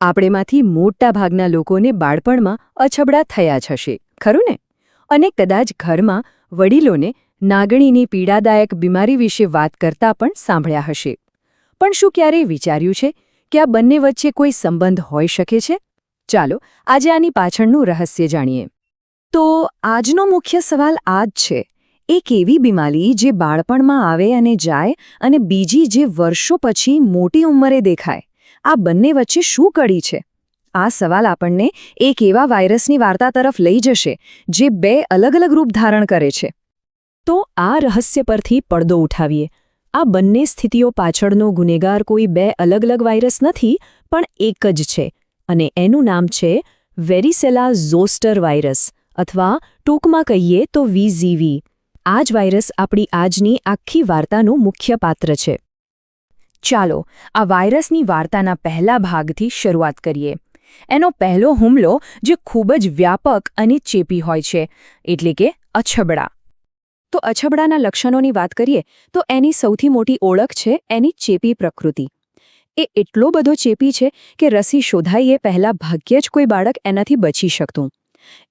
આપણેમાંથી મોટા ભાગના લોકોને બાળપણમાં અછબડા થયા જ હશે ખરું ને અને કદાચ ઘરમાં વડીલોને નાગણીની પીડાદાયક બીમારી વિશે વાત કરતા પણ સાંભળ્યા હશે. પણ શું ક્યારેય વિચાર્યું છે કે આ બંને વચ્ચે કોઈ સંબંધ હોઈ શકે છે? ચાલો, આજે આની પાછળનું રહસ્ય જાણીએ. તો આજનો મુખ્ય સવાલ આ જ છે. એક એવી બીમારી જે બાળપણમાં આવે અને જાય અને બીજી જે વર્ષો પછી મોટી ઉંમરે દેખાય. આ બંને વચ્ચે શું કડી છે? આ સવાલ આપણને એક એવા વાયરસની વાર્તા તરફ લઈ જશે, જે બે અલગ અલગ રૂપ ધારણ કરે છે. તો આ રહસ્ય પરથી પડદો ઉઠાવીએ. આ બંને સ્થિતિઓ પાછળનો ગુનેગાર કોઈ બે અલગ અલગ વાયરસ નથી, પણ એક જ છે, અને એનું નામ છે વેરિસેલા ઝોસ્ટર વાયરસ, અથવા ટૂંકમાં કહીએ તો વીઝીવી આ જ વાયરસ આપણી આજની આખી વાર્તાનું મુખ્ય પાત્ર છે. ચાલો, આ વાયરસની વાર્તાના પહેલા ભાગથી શરૂઆત કરીએ. એનો પહેલો હુમલો, જે ખૂબ જ વ્યાપક અને ચેપી હોય છે, એટલે કે અછબડા. તો અછબડાના લક્ષણોની વાત કરીએ, તો એની સૌથી મોટી ઓળખ છે એની ચેપી પ્રકૃતિ. એ એટલો બધો ચેપી છે કે રસી શોધાઈએ પહેલાં ભાગ્યે જ કોઈ બાળક એનાથી બચી શકતું.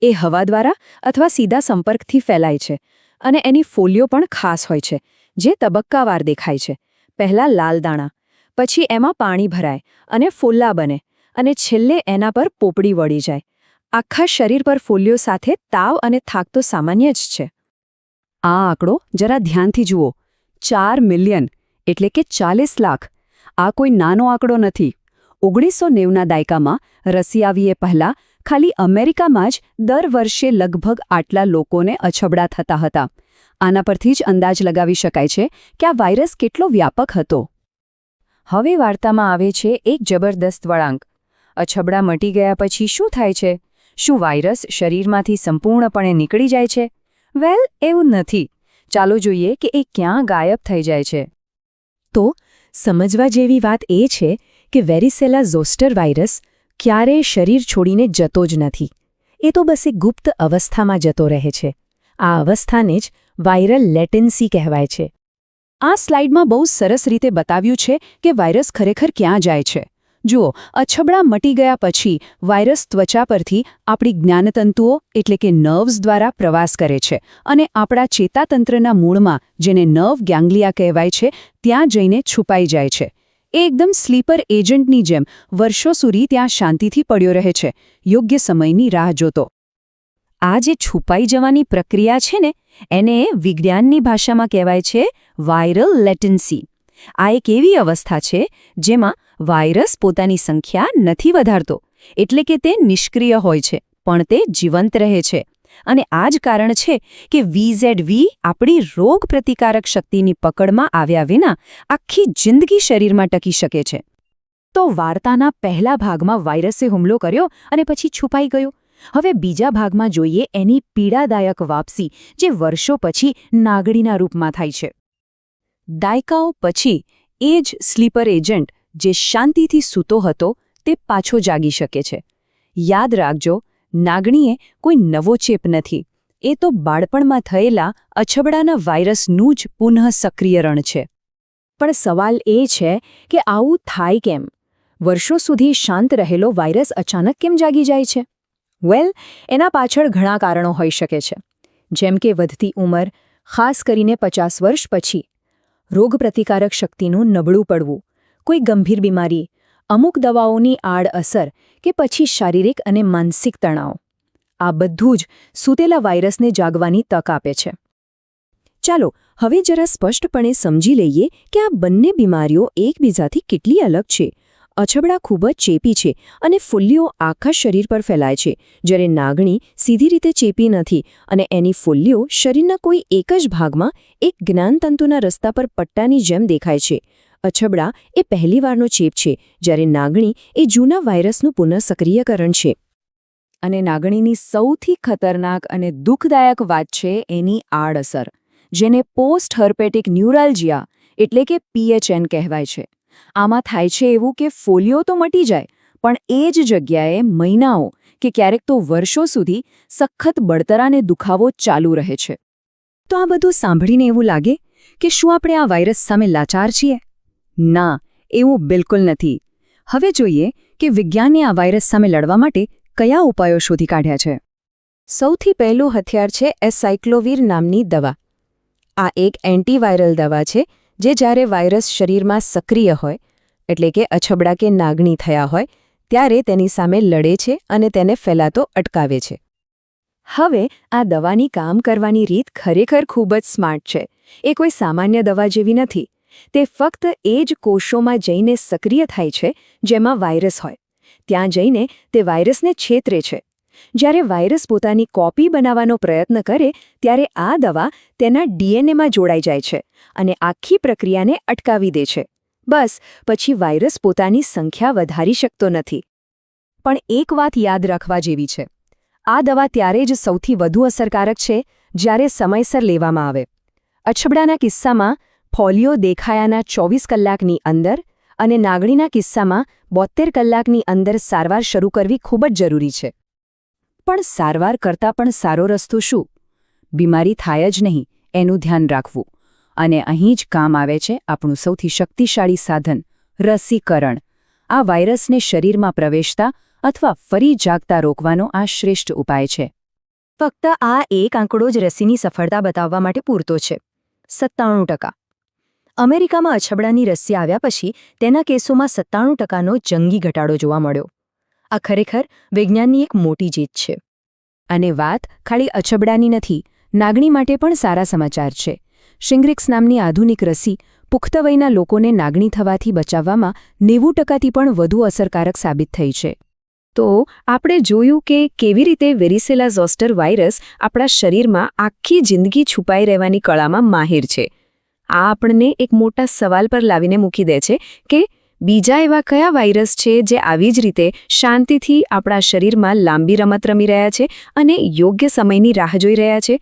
એ હવા દ્વારા અથવા સીધા સંપર્કથી ફેલાય છે અને એની ફોલિયો પણ ખાસ હોય છે, જે તબક્કાવાર દેખાય છે. પહેલાં લાલ દાણા, પછી એમાં પાણી ભરાય અને ફુલ્લા બને અને છેલ્લે એના પર પોપડી વળી જાય. આખા શરીર પર ફોલિયો સાથે તાવ અને થાક તો સામાન્ય જ છે. આ આંકડો જરા ધ્યાનથી જુઓ. ચાર મિલિયન એટલે કે ચાલીસ લાખ. આ કોઈ નાનો આંકડો નથી. ઓગણીસો નેવના દાયકામાં રસી આવીએ પહેલાં ખાલી અમેરિકામાં જ દર વર્ષે લગભગ આટલા લોકોને અછબડા થતા હતા. આના પરથી જ અંદાજ લગાવી શકાય છે કે આ વાયરસ કેટલો વ્યાપક હતો. હવે વાર્તામાં આવે છે એક જબરદસ્ત વળાંક. અછબડા મટી ગયા પછી શું થાય છે? શું વાયરસ શરીરમાંથી સંપૂર્ણપણે નીકળી જાય છે? વેલ, એવું નથી. ચાલો જોઈએ કે એ ક્યાં ગાયબ થઈ જાય છે. તો, સમજવા જેવી વાત એ છે કે વેરિસેલા ઝોસ્ટર વાયરસ ક્યારેય શરીર છોડીને જતો જ નથી. એ તો બસ એક ગુપ્ત અવસ્થામાં જતો રહે છે. આ અવસ્થાને જ વાયરલ લેટેન્સી કહેવાય છે. આ સ્લાઇડમાં બહુ સરસ રીતે બતાવ્યું છે કે વાયરસ ખરેખર ક્યાં જાય છે. જુઓ, અછબડા મટી ગયા પછી વાયરસ ત્વચા પરથી આપણી જ્ઞાનતંતુઓ, એટલે કે નર્વ્સ દ્વારા પ્રવાસ કરે છે અને આપણા ચેતાતંત્રના મૂળમાં, જેને નર્વ ગેંગ્લિયા કહેવાય છે, ત્યાં જઈને છુપાઈ જાય છે. એ એકદમ સ્લીપર એજન્ટની જેમ, વર્ષો સુધી ત્યાં શાંતિથી પડ્યો રહે છે. યોગ્ય સમયની રાહ જોતો. આ જે છુપાઈ જવાની પ્રક્રિયા છે ને, એને વિજ્ઞાનની ભાષામાં કહેવાય છે વાયરલ લેટન્સી. આ એક એવી અવસ્થા છે જેમાં વાયરસ પોતાની સંખ્યા નથી વધારતો, એટલે કે તે નિષ્ક્રિય હોય છે, પણ તે જીવંત રહે છે. અને આ જ કારણ છે કે વીઝેડવી આપણી રોગ પ્રતિકારક શક્તિની પકડમાં આવ્યા વિના આખી જિંદગી શરીરમાં ટકી શકે છે. તો વાર્તાના પહેલા ભાગમાં વાયરસે હુમલો કર્યો અને પછી છુપાઈ ગયો. હવે બીજા ભાગમાં જોઈએ એની પીડાદાયક વાપસી, જે વર્ષો પછી નાગડીના રૂપમાં થાય છે. દાયકાઓ પછી, એ જ સ્લીપર એજન્ટ જે શાંતિથી સૂતો હતો, તે પાછો જાગી શકે છે. યાદ રાખજો, નાગણીએ કોઈ નવો ચેપ નથી. એ તો બાળપણમાં થયેલા અછબડાના વાયરસનું જ પુનઃ સક્રિયરણ છે. પણ સવાલ એ છે કે આવું થાય કેમ? વર્ષો સુધી શાંત રહેલો વાયરસ અચાનક કેમ જાગી જાય છે? વેલ એના પાછળ ઘણા કારણો હોઈ શકે છે. જેમ કે વધતી ઉંમર, ખાસ કરીને પચાસ વર્ષ પછી. રોગપ્રતિકારક શક્તિનું નબળું પડવું, કોઈ ગંભીર બીમારી, અમુક દવાઓની આડઅસર કે પછી શારીરિક અને માનસિક તણાવ. આ બધું જ સૂતેલા વાયરસને જાગવાની તક આપે છે. ચાલો, હવે જરા સ્પષ્ટપણે સમજી લઈએ કે આ બંને બીમારીઓ એકબીજાથી કેટલી અલગ છે. અછબડા ખૂબ જ ચેપી છે અને ફુલ્લીઓ આખા શરીર પર ફેલાય છે. જ્યારે નાગણી સીધી રીતે ચેપી નથી અને એની ફુલ્લીઓ શરીરના કોઈ એક જ ભાગમાં એક જ્ઞાનતંતુના રસ્તા પર પટ્ટાની જેમ દેખાય છે. અછબડા એ પહેલીવારનો ચેપ છે જ્યારે નાગણી એ જૂના વાયરસનું પુનઃસક્રિયકરણ છે. અને નાગણીની સૌથી ખતરનાક અને દુઃખદાયક વાત છે એની આડઅસર, જેને પોસ્ટ હર્પેટિક ન્યુરાલ્જિયા એટલે કે પીએચએન કહેવાય છે. આમાં થાય છે એવું કે ફોલિયો તો મટી જાય, પણ એ જ જગ્યાએ મહિનાઓ કે ક્યારેક તો વર્ષો સુધી સખત બળતરાને દુખાવો ચાલુ રહે છે. તો આ બધું સાંભળીને એવું લાગે કે શું આપણે આ વાયરસ સામે લાચાર છીએ? ના, એવું બિલકુલ નથી. હવે જોઈએ કે વિજ્ઞાને આ વાયરસ સામે લડવા માટે કયા ઉપાયો શોધી કાઢ્યા છે. સૌથી પહેલું હથિયાર છે એસાયક્લોવીર નામની દવા. આ એક એન્ટીવાયરલ દવા છે જે જ્યારે વાયરસ શરીરમાં સક્રિય હોય, એટલે કે અછબડા કે નાગણી થયા હોય, ત્યારે તેની સામે લડે છે અને તેને ફેલાતો અટકાવે છે. હવે આ દવાની કામ કરવાની રીત ખરેખર ખૂબ જ સ્માર્ટ છે. એ કોઈ સામાન્ય દવા જેવી નથી. તે ફક્ત એ જ કોષોમાં જઈને સક્રિય થાય છે જેમાં વાયરસ હોય. ત્યાં જઈને તે વાયરસને છેતરે છે. જ્યારે વાયરસ પોતાની કોપી બનાવવાનો પ્રયત્ન કરે, ત્યારે આ દવા તેના ડીએનએમાં જોડાઈ જાય છે અને આખી પ્રક્રિયાને અટકાવી દે છે. બસ, પછી વાયરસ પોતાની સંખ્યા વધારી શકતો નથી. પણ એક વાત યાદ રાખવા જેવી છે. આ દવા ત્યારે જ સૌથી વધુ અસરકારક છે, જ્યારે સમયસર લેવામાં આવે. અછબડાના કિસ્સામાં, ફોલિયો દેખાયાના ચોવીસ કલાકની અંદર અને નાગણીના કિસ્સામાં બોતેર કલાકની અંદર સારવાર શરૂ કરવી ખૂબ જ જરૂરી છે. પણ સારવાર કરતાં પણ સારો રસ્તો શું? બીમારી થાય જ નહીં, એનું ધ્યાન રાખવું. અને અહીં જ કામ આવે છે આપણું સૌથી શક્તિશાળી સાધન, રસીકરણ. આ વાયરસને શરીરમાં પ્રવેશતા અથવા ફરી જાગતા રોકવાનો આ શ્રેષ્ઠ ઉપાય છે. ફક્ત આ એક આંકડો જ રસીની સફળતા બતાવવા માટે પૂરતો છે. સત્તાણું ટકા. અમેરિકામાં અછબડાની રસી આવ્યા પછી તેના કેસોમાં સત્તાણું ટકાનો જંગી ઘટાડો જોવા મળ્યો. આ ખરેખર વિજ્ઞાનની એક મોટી જીત છે. અને વાત ખાલી અછબડાની નથી, નાગણી માટે પણ સારા સમાચાર છે. શિંગ્રિક્સ નામની આધુનિક રસી પુખ્ત વયના લોકોને નાગણી થવાથી બચાવવામાં નેવું ટકાથી પણ વધુ અસરકારક સાબિત થઈ છે. તો આપણે જોયું કે કેવી રીતે વેરિસેલા ઝોસ્ટર વાયરસ આપણા શરીરમાં આખી જિંદગી છુપાઈ રહેવાની કળામાં માહિર છે. આ આપણને એક મોટા સવાલ પર લાવીને મૂકી દે છે કે બીજા એવા કયા વાયરસ છે જે આવી જ રીતે શાંતિથી આપણા શરીરમાં લાંબી રમત રમી રહ્યા છે અને યોગ્ય સમયની રાહ જોઈ રહ્યા છે?